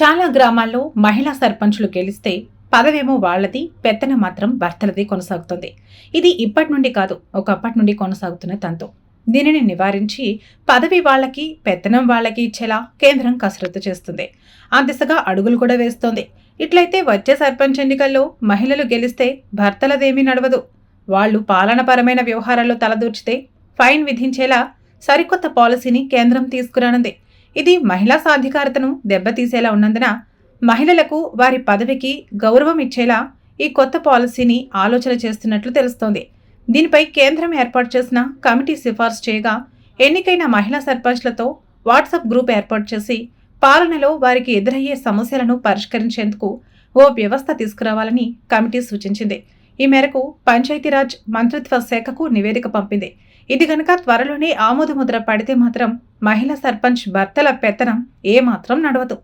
చాలా గ్రామాల్లో మహిళా సర్పంచులు గెలిస్తే పదవేమో వాళ్ళది పెత్తన మాత్రం భర్తలది కొనసాగుతుంది. ఇది ఇప్పటి నుండి కాదు ఒకప్పటి నుండి కొనసాగుతున్న తంతు. దీనిని నివారించి పదవి వాళ్ళకి పెత్తనం వాళ్ళకి ఇచ్చేలా కేంద్రం కసరత్తు చేస్తుంది. ఆ దిశగా అడుగులు కూడా వేస్తోంది. ఇట్లయితే వచ్చే సర్పంచ్ ఎన్నికల్లో మహిళలు గెలిస్తే భర్తలదేమీ నడవదు. వాళ్ళు పాలనపరమైన వ్యవహారాల్లో తలదూర్చితే ఫైన్ విధించేలా సరికొత్త పాలసీని కేంద్రం తీసుకురానుంది. ఇది మహిళా సాధికారతను దెబ్బతీసేలా ఉన్నందున మహిళలకు వారి పదవికి గౌరవం ఇచ్చేలా ఈ కొత్త పాలసీని ఆలోచన చేస్తున్నట్లు తెలుస్తోంది. దీనిపై కేంద్రం ఏర్పాటు చేసిన కమిటీ సిఫార్సు చేయగా ఎన్నికైన మహిళా సర్పంచ్లతో వాట్సాప్ గ్రూప్ ఏర్పాటు చేసి పాలనలో వారికి ఎదురయ్యే సమస్యలను పరిష్కరించేందుకు ఓ వ్యవస్థ తీసుకురావాలని కమిటీ సూచించింది. ఈ మేరకు పంచాయతీరాజ్ మంత్రిత్వ శాఖకు నివేదిక పంపింది. ఇది గనక త్వరలోనే ఆమోదముద్ర పడితే మాత్రం మహిళా సర్పంచ్ భర్తల పెత్తనం ఏమాత్రం నడవదు.